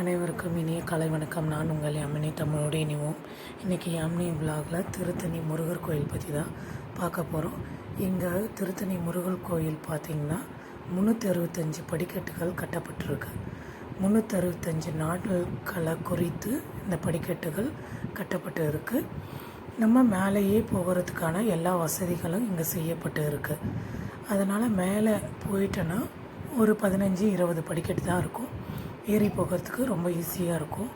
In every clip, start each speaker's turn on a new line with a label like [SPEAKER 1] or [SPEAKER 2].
[SPEAKER 1] அனைவருக்கும் இனிய கலை வணக்கம். நான் உங்கள் யாமினி தமிழோடு இனிவோம் இன்றைக்கி யாமினி விழாவில் திருத்தணி முருகர் கோயில் பற்றி தான் பார்க்க போகிறோம் இங்கே திருத்தணி முருகர் கோயில் பார்த்திங்கன்னா முந்நூற்றி அறுபத்தஞ்சு படிக்கட்டுகள் கட்டப்பட்டிருக்கு. முந்நூற்றி அறுபத்தஞ்சு நாட்களை குறித்து இந்த படிக்கட்டுகள் கட்டப்பட்டு இருக்குது நம்ம மேலேயே போகிறதுக்கான எல்லா வசதிகளும் இங்கே செய்யப்பட்டு இருக்குது அதனால் மேலே போயிட்டோன்னா ஒரு பதினஞ்சு இருபது படிக்கட்டு தான் இருக்கும். ஏறி போகிறதுக்கு ரொம்ப ஈஸியாக இருக்கும்.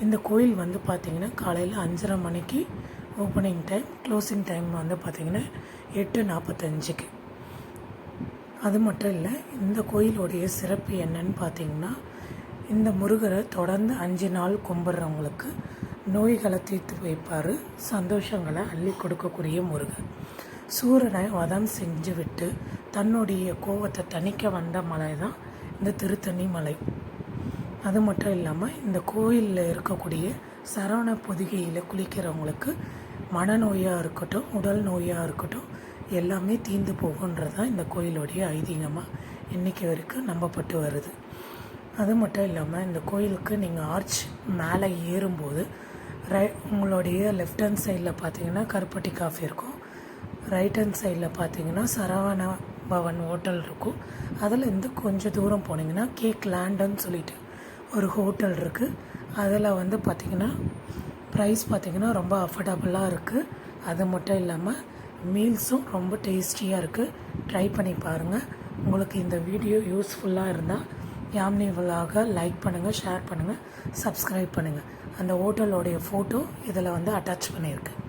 [SPEAKER 1] இந்த கோயில் வந்து பார்த்திங்கன்னா காலையில் அஞ்சரை மணிக்கு ஓப்பனிங் டைம் க்ளோசிங் டைம் வந்து பார்த்திங்கன்னா எட்டு நாற்பத்தஞ்சுக்கு. அது மட்டும் இல்லை இந்த கோயிலுடைய சிறப்பு என்னன்னு பார்த்தீங்கன்னா இந்த முருகரை தொடர்ந்து அஞ்சு நாள் கும்பிட்றவங்களுக்கு நோய்களை தீர்த்து வைப்பார் சந்தோஷங்களை அள்ளி கொடுக்கக்கூடிய முருகன் சூரனை வதம் செஞ்சு விட்டு தன்னுடைய கோவத்தை தணிக்க வந்த மலை தான் இந்த திருத்தணி மலை அது மட்டும் இல்லாமல் இந்த கோயிலில் இருக்கக்கூடிய சரவண பொதிகையில் குளிக்கிறவங்களுக்கு மனநோயாக இருக்கட்டும் உடல் நோயாக இருக்கட்டும் எல்லாமே தீர்ந்து போகுன்றது தான் இந்த கோயிலுடைய ஐதீகமாக இன்றைக்கி வரைக்கும் நம்பப்பட்டு வருது. அது மட்டும் இல்லாமல் இந்த கோயிலுக்கு நீங்கள் ஆர்ச் மேலே ஏறும்போது ரை உங்களுடைய லெஃப்ட் ஹேண்ட் சைடில் பார்த்தீங்கன்னா கருப்பட்டி காஃபி இருக்கும். ரைட் ஹேண்ட் சைடில் பார்த்தீங்கன்னா சரவண பவன் ஹோட்டல் இருக்கும். அதில் இருந்து கொஞ்சம் தூரம் போனீங்கன்னா கேக் லேண்டுன்னு சொல்லிட்டு ஒரு ஹோட்டல் இருக்குது அதில் வந்து பார்த்திங்கன்னா ப்ரைஸ் பார்த்திங்கன்னா ரொம்ப அஃபோர்டபுளாக இருக்குது அது மட்டும் இல்லாமல் மீல்ஸும் ரொம்ப டேஸ்டியாக இருக்குது ட்ரை பண்ணி பாருங்கள் உங்களுக்கு இந்த வீடியோ யூஸ்ஃபுல்லாக இருந்தால் யாமினி விழாக லைக் பண்ணுங்கள் ஷேர் பண்ணுங்கள் சப்ஸ்கிரைப் பண்ணுங்கள் அந்த ஹோட்டலோடைய ஃபோட்டோ இதில் வந்து அட்டாச் பண்ணியிருக்கேன்